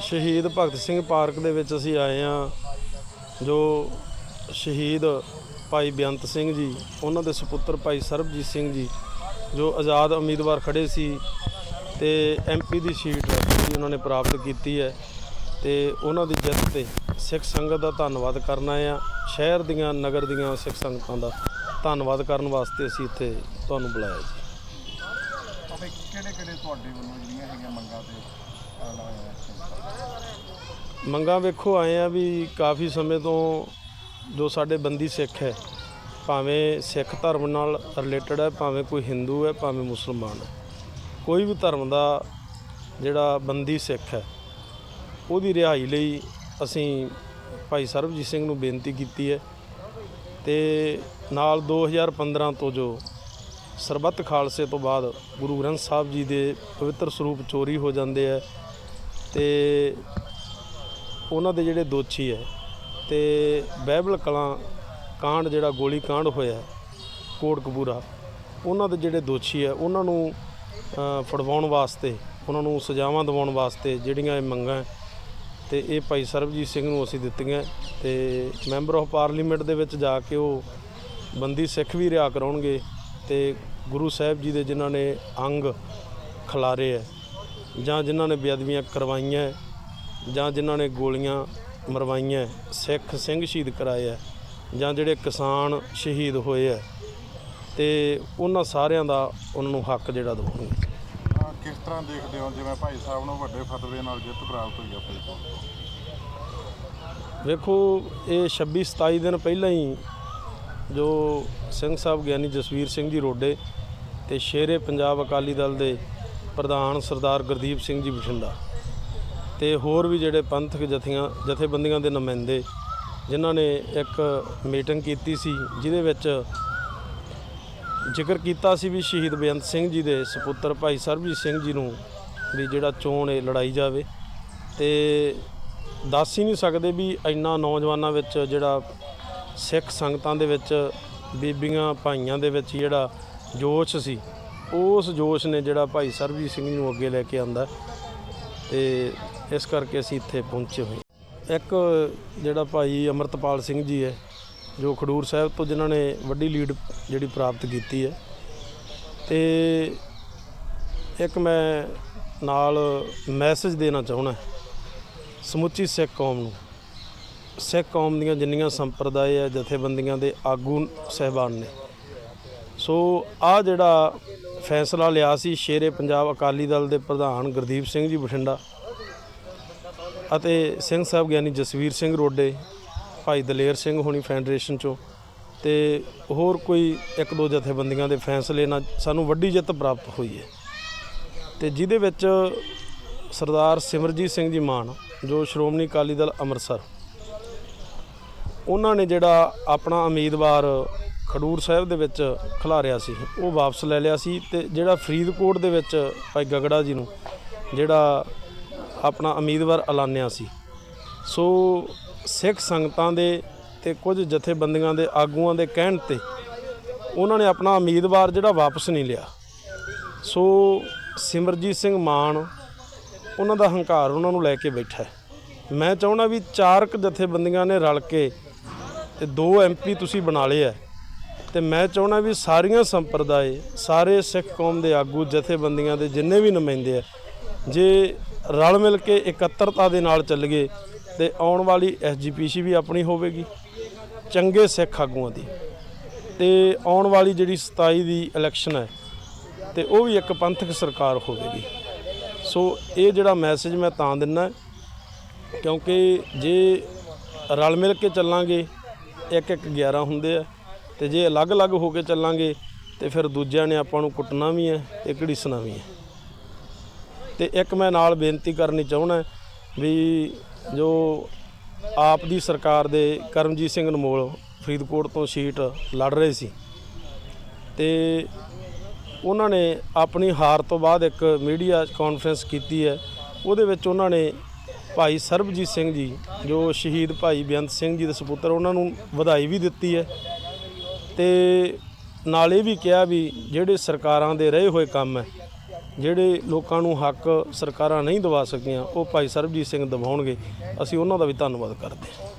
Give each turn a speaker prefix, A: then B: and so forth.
A: ਸ਼ਹੀਦ ਭਗਤ ਸਿੰਘ ਪਾਰਕ ਦੇ ਵਿੱਚ ਅਸੀਂ ਆਏ ਆ ਜੋ ਸ਼ਹੀਦ ਭਾਈ ਬੇਅੰਤ ਸਿੰਘ ਜੀ, ਉਹਨਾਂ ਦੇ ਸੁਪੁੱਤਰ ਭਾਈ ਸਰਬਜੀਤ ਸਿੰਘ ਜੀ, ਜੋ ਆਜ਼ਾਦ ਉਮੀਦਵਾਰ ਖੜੇ ਸੀ ਤੇ ਐਮਪੀ ਦੀ ਸੀਟ ਉਹਨਾਂ ਨੇ ਪ੍ਰਾਪਤ ਕੀਤੀ ਹੈ ਤੇ ਉਹਨਾਂ ਦੀ ਜਿੱਤ ਤੇ ਸਿੱਖ ਸੰਗਤ ਦਾ ਧੰਨਵਾਦ ਕਰਨਾ ਆ ਸ਼ਹਿਰ ਦੀਆਂ, ਨਗਰ ਦੀਆਂ ਸਿੱਖ ਸੰਗਤਾਂ ਦਾ ਧੰਨਵਾਦ ਕਰਨ ਵਾਸਤੇ ਅਸੀਂ ਇੱਥੇ ਤੁਹਾਨੂੰ ਬੁਲਾਇਆ ਜੀ।
B: ਕਿਹੜੇ ਕਿਹੜੇ ਤੁਹਾਡੇ ਵੱਲੋਂ ਜਿਹੜੀਆਂ ਹੈਗੀਆਂ ਮੰਗਾਂ ਤੇ
A: ਮੰਗਾਂ ਵੇਖੋ, ਆਏ ਆ ਵੀ ਕਾਫੀ ਸਮੇਂ ਤੋਂ ਜੋ ਸਾਡੇ ਬੰਦੀ ਸਿੱਖ ਹੈ, ਭਾਵੇਂ ਸਿੱਖ ਧਰਮ ਨਾਲ ਰਿਲੇਟਡ ਹੈ, ਭਾਵੇਂ ਕੋਈ ਹਿੰਦੂ ਹੈ, ਭਾਵੇਂ ਮੁਸਲਮਾਨ ਹੈ, ਕੋਈ ਵੀ ਧਰਮ ਦਾ ਜਿਹੜਾ ਬੰਦੀ ਸਿੱਖ ਹੈ, ਉਹਦੀ ਰਿਹਾਈ ਲਈ ਅਸੀਂ ਭਾਈ ਸਰਬਜੀਤ ਸਿੰਘ ਨੂੰ ਬੇਨਤੀ ਕੀਤੀ ਹੈ ਤੇ ਨਾਲ 2015 ਤੋਂ ਜੋ ਸਰਬੱਤ ਖਾਲਸੇ ਤੋਂ ਬਾਅਦ ਗੁਰੂ ਗ੍ਰੰਥ ਸਾਹਿਬ ਜੀ ਦੇ ਪਵਿੱਤਰ ਸਰੂਪ ਚੋਰੀ ਹੋ ਜਾਂਦੇ ਹੈ ਤੇ ਉਹਨਾਂ ਦੇ ਜਿਹੜੇ ਦੋਸ਼ੀ ਹੈ ਤੇ ਬਹਿਬਲ ਕਲਾਂ ਕਾਂਡ ਜਿਹੜਾ ਗੋਲੀ ਕਾਂਡ ਹੋਇਆ ਕੋਟਕਪੂਰਾ ਉਹਨਾਂ ਦੇ ਜਿਹੜੇ ਦੋਸ਼ੀ ਹੈ ਉਹਨਾਂ ਨੂੰ ਫੜਵਾਉਣ ਵਾਸਤੇ ਉਹਨਾਂ ਨੂੰ ਸਜ਼ਾਵਾਂ ਦਿਵਾਉਣ ਵਾਸਤੇ ਜਿਹੜੀਆਂ ਇਹ ਮੰਗਾਂ ਹੈ, ਤੇ ਇਹ ਭਾਈ ਸਰਬਜੀਤ ਸਿੰਘ ਨੂੰ ਅਸੀਂ ਦਿੱਤੀਆਂ ਤੇ ਮੈਂਬਰ ਆਫ ਪਾਰਲੀਮੈਂਟ ਦੇ ਵਿੱਚ ਜਾ ਕੇ ਉਹ ਬੰਦੀ ਸਿੱਖ ਵੀ ਰਿਹਾ ਕਰਾਉਣਗੇ ਤੇ ਗੁਰੂ ਸਾਹਿਬ ਜੀ ਦੇ ਜਿਨ੍ਹਾਂ ਨੇ ਅੰਗ ਖਿਲਾਰੇ ਹੈ ਜਾਂ ਜਿਨ੍ਹਾਂ ਨੇ ਬੇਅਦਬੀਆਂ ਕਰਵਾਈਆਂ ਜਾਂ ਜਿਨ੍ਹਾਂ ਨੇ ਗੋਲੀਆਂ ਮਰਵਾਈਆਂ ਸਿੱਖ ਸਿੰਘ ਸ਼ਹੀਦ ਕਰਾਏ ਹੈ ਜਾਂ ਜਿਹੜੇ ਕਿਸਾਨ ਸ਼ਹੀਦ ਹੋਏ ਹੈ ਤੇ ਉਹਨਾਂ ਸਾਰਿਆਂ ਦਾ ਉਹਨਾਂ ਨੂੰ ਹੱਕ ਜਿਹੜਾ ਦਿਵਾਉਣਗੇ
B: ਕਿਸ ਤਰ੍ਹਾਂ ਦੇਖਦੇ ਹੋ ਜਿਵੇਂ ਭਾਈ ਸਾਹਿਬ ਨੂੰ ਵੱਡੇ ਫਤਵੇ ਨਾਲ ਜਿੱਤ ਪ੍ਰਾਪਤ ਹੋਈ ਆ ਫਰੀਦਕੋਟ
A: ਵੇਖੋ ਇਹ 26 27 ਦਿਨ ਪਹਿਲਾਂ ਹੀ ਜੋ ਸਿੰਘ ਸਾਹਿਬ ਗਿਆਨੀ ਜਸਵੀਰ ਸਿੰਘ ਜੀ ਰੋਡੇ ਤੇ ਸ਼ੇਰੇ ਪੰਜਾਬ ਅਕਾਲੀ ਦਲ ਦੇ ਪ੍ਰਧਾਨ ਸਰਦਾਰ ਗੁਰਦੀਪ ਸਿੰਘ ਜੀ ਬਠਿੰਡਾ ਤੇ ਹੋਰ ਵੀ ਜਿਹੜੇ ਪੰਥਕ ਜਥੀਆਂ ਜਥੇਬੰਦੀਆਂ ਦੇ ਨੁਮਾਇੰਦੇ ਜਿਨ੍ਹਾਂ ਨੇ ਇੱਕ ਮੀਟਿੰਗ ਕੀਤੀ ਸੀ, ਜਿਹਦੇ ਵਿੱਚ ਜ਼ਿਕਰ ਕੀਤਾ ਸੀ ਵੀ ਸ਼ਹੀਦ ਬੇਅੰਤ ਸਿੰਘ ਜੀ ਦੇ ਸੁਪੁੱਤਰ ਭਾਈ ਸਰਬਜੀਤ ਸਿੰਘ ਜੀ ਨੂੰ ਵੀ ਜਿਹੜਾ ਚੋਣ ਇਹ ਲੜਾਈ ਜਾਵੇ ਤੇ ਦੱਸ ਹੀ ਨਹੀਂ ਸਕਦੇ ਵੀ ਇੰਨਾ ਨੌਜਵਾਨਾਂ ਵਿੱਚ ਜਿਹੜਾ ਸਿੱਖ ਸੰਗਤਾਂ ਦੇ ਵਿੱਚ, ਬੀਬੀਆਂ ਭਾਈਆਂ ਦੇ ਵਿੱਚ ਜਿਹੜਾ ਜੋਸ਼ ਸੀ, ਉਸ ਜੋਸ਼ ਨੇ ਜਿਹੜਾ ਭਾਈ ਸਰਬਜੀਤ ਸਿੰਘ ਨੂੰ ਅੱਗੇ ਲੈ ਕੇ ਆਂਦਾ ਤੇ ਇਸ ਕਰਕੇ ਅਸੀਂ ਇੱਥੇ ਪਹੁੰਚੇ ਹੋਏ ਇੱਕ ਜਿਹੜਾ ਭਾਈ ਅਮਰਤਪਾਲ ਸਿੰਘ ਜੀ ਹੈ, ਜੋ ਖਡੂਰ ਸਾਹਿਬ ਤੋਂ ਜਿਨ੍ਹਾਂ ਨੇ ਵੱਡੀ ਲੀਡ ਜਿਹੜੀ ਪ੍ਰਾਪਤ ਕੀਤੀ ਹੈ ਤੇ ਇੱਕ ਮੈਂ ਨਾਲ ਮੈਸੇਜ ਦੇਣਾ ਚਾਹੁੰਦਾ ਸਮੁੱਚੀ ਸਿੱਖ ਕੌਮ ਨੂੰ। ਸਿੱਖ ਕੌਮ ਦੀਆਂ ਜਿੰਨੀਆਂ ਸੰਪਰਦਾਇ ਹੈ ਜਥੇਬੰਦੀਆਂ ਦੇ ਆਗੂ ਸਹਿਬਾਨ ਨੇ। ਸੋ ਆ ਜਿਹੜਾ ਫੈਸਲਾ ਲਿਆ ਸੀ ਸ਼ੇਰੇ ਪੰਜਾਬ ਅਕਾਲੀ ਦਲ ਦੇ ਪ੍ਰਧਾਨ ਗੁਰਦੀਪ ਸਿੰਘ ਜੀ ਬਠਿੰਡਾ ਅਤੇ ਸਿੰਘ ਸਾਹਿਬ ਗਿਆਨੀ ਜਸਵੀਰ ਸਿੰਘ ਰੋਡੇ, ਭਾਈ ਦਲੇਰ ਸਿੰਘ ਹੋਣੀ ਫੈਡਰੇਸ਼ਨ ਚੋਂ ਤੇ ਹੋਰ ਕੋਈ ਇੱਕ ਦੋ ਜਥੇਬੰਦੀਆਂ ਦੇ ਫੈਸਲੇ ਨਾਲ ਸਾਨੂੰ ਵੱਡੀ ਜਿੱਤ ਪ੍ਰਾਪਤ ਹੋਈ ਹੈ। ਤੇ ਜਿਹਦੇ ਵਿੱਚ ਸਰਦਾਰ ਸਿਮਰਜੀਤ ਸਿੰਘ ਜੀ ਮਾਨ, ਜੋ ਸ਼੍ਰੋਮਣੀ ਅਕਾਲੀ ਦਲ ਅੰਮ੍ਰਿਤਸਰ ਉਹਨਾਂ ਨੇ ਜਿਹੜਾ ਆਪਣਾ ਉਮੀਦਵਾਰ ਖਡੂਰ ਸਾਹਿਬ ਦੇ ਵਿੱਚ ਖਿਲਾਰਿਆ ਸੀ, ਉਹ ਵਾਪਸ ਲੈ ਲਿਆ ਸੀ ਤੇ ਜਿਹੜਾ ਫਰੀਦਕੋਟ ਦੇ ਵਿੱਚ ਭਾਈ ਗਗੜਾ ਜੀ ਨੂੰ ਜਿਹੜਾ ਆਪਣਾ ਉਮੀਦਵਾਰ ਐਲਾਨਿਆ ਸੀ। ਸੋ ਸਿੱਖ ਸੰਗਤਾਂ ਦੇ ਤੇ ਕੁਝ ਜਥੇਬੰਦੀਆਂ ਦੇ ਆਗੂਆਂ ਦੇ ਕਹਿਣ ਤੇ ਉਹਨਾਂ ਨੇ ਆਪਣਾ ਉਮੀਦਵਾਰ ਜਿਹੜਾ ਵਾਪਸ ਨਹੀਂ ਲਿਆ। ਸੋ ਸਿਮਰਜੀਤ ਸਿੰਘ ਮਾਨ, ਉਹਨਾਂ ਦਾ ਹੰਕਾਰ ਉਹਨਾਂ ਨੂੰ ਲੈ ਕੇ ਬੈਠਾ ਹੈ। ਮੈਂ ਚਾਹੁੰਦਾ ਵੀ ਚਾਰਕ ਜਥੇਬੰਦੀਆਂ ਨੇ ਰਲ ਕੇ ਤੇ ਦੋ ਐਮਪੀ ਤੁਸੀਂ ਬਣਾ ਲਏ ਆ। ਤੇ ਮੈਂ ਚਾਹੁੰਦਾ ਵੀ ਸਾਰੀਆਂ ਸੰਪਰਦਾਏ, ਸਾਰੇ ਸਿੱਖ ਕੌਮ ਦੇ ਆਗੂ, ਜਥੇਬੰਦੀਆਂ ਦੇ ਜਿੰਨੇ ਵੀ ਨੁਮਾਇੰਦੇ ਆ, ਜੇ ਰਲ ਮਿਲ ਕੇ ਇਕੱਤਰਤਾ ਦੇ ਨਾਲ ਚੱਲੀਏ, ਤੇ ਆਉਣ ਵਾਲੀ ਐਸਜੀਪੀਸੀ ਵੀ ਆਪਣੀ ਹੋਵੇਗੀ, ਚੰਗੇ ਸਿੱਖ ਆਗੂਆਂ ਦੀ। ਤੇ ਆਉਣ ਵਾਲੀ ਜਿਹੜੀ 27 ਦੀ ਇਲੈਕਸ਼ਨ ਹੈ, ਤੇ ਉਹ ਵੀ ਇੱਕ ਪੰਥਕ ਸਰਕਾਰ ਹੋਵੇਗੀ। ਸੋ ਇਹ ਜਿਹੜਾ ਮੈਸੇਜ ਮੈਂ ਤਾਂ ਦਿੰਨਾ, ਕਿਉਂਕਿ ਜੇ ਰਲ ਮਿਲ ਕੇ ਚੱਲਾਂਗੇ ਇੱਕ ਇੱਕ 11 ਹੁੰਦੇ ਆ। ਤੇ ਜੇ ਅਲੱਗ-ਅਲੱਗ ਹੋ ਕੇ ਚੱਲਾਂਗੇ, ਤੇ ਫਿਰ ਦੂਜਿਆਂ ਨੇ ਆਪਾਂ ਨੂੰ ਕੁੱਟਣਾ ਵੀ ਹੈ ਤੇ ਘੜੀਸਣਾ ਵੀ ਹੈ ਤੇ ਇੱਕ ਮੈਂ ਨਾਲ ਬੇਨਤੀ ਕਰਨੀ ਚਾਹੁੰਦਾ ਵੀ ਜੋ ਆਪ ਦੀ ਸਰਕਾਰ ਦੇ ਕਰਮਜੀਤ ਸਿੰਘ ਅਨਮੋਲ ਫਰੀਦਕੋਟ ਤੋਂ ਸੀਟ ਲੜ ਰਹੇ ਸੀ, ਤੇ ਉਹਨਾਂ ਨੇ ਆਪਣੀ ਹਾਰ ਤੋਂ ਬਾਅਦ ਇੱਕ ਮੀਡੀਆ ਕਾਨਫਰੰਸ ਕੀਤੀ ਹੈ। ਉਹਦੇ ਵਿੱਚ ਉਹਨਾਂ ਨੇ ਭਾਈ ਸਰਬਜੀਤ ਸਿੰਘ ਜੀ, ਜੋ ਸ਼ਹੀਦ ਭਾਈ ਬੇਅੰਤ ਸਿੰਘ ਜੀ ਦੇ ਸੁਪੁੱਤਰ, ਉਹਨਾਂ ਨੂੰ ਵਧਾਈ ਵੀ ਦਿੱਤੀ ਹੈ ਤੇ ਨਾਲ ਇਹ ਵੀ ਕਿਹਾ ਵੀ ਜਿਹੜੇ ਸਰਕਾਰਾਂ ਦੇ ਰਹੇ ਹੋਏ ਕੰਮ ਹੈ, ਜਿਹੜੇ ਲੋਕਾਂ ਨੂੰ ਹੱਕ ਸਰਕਾਰਾਂ ਨਹੀਂ ਦਵਾ ਸਕੀਆਂ, ਉਹ ਭਾਈ ਸਰਬਜੀਤ ਸਿੰਘ ਦਿਵਾਉਣਗੇ। ਅਸੀਂ ਉਹਨਾਂ ਦਾ ਵੀ ਧੰਨਵਾਦ ਕਰਦੇ ਹਾਂ।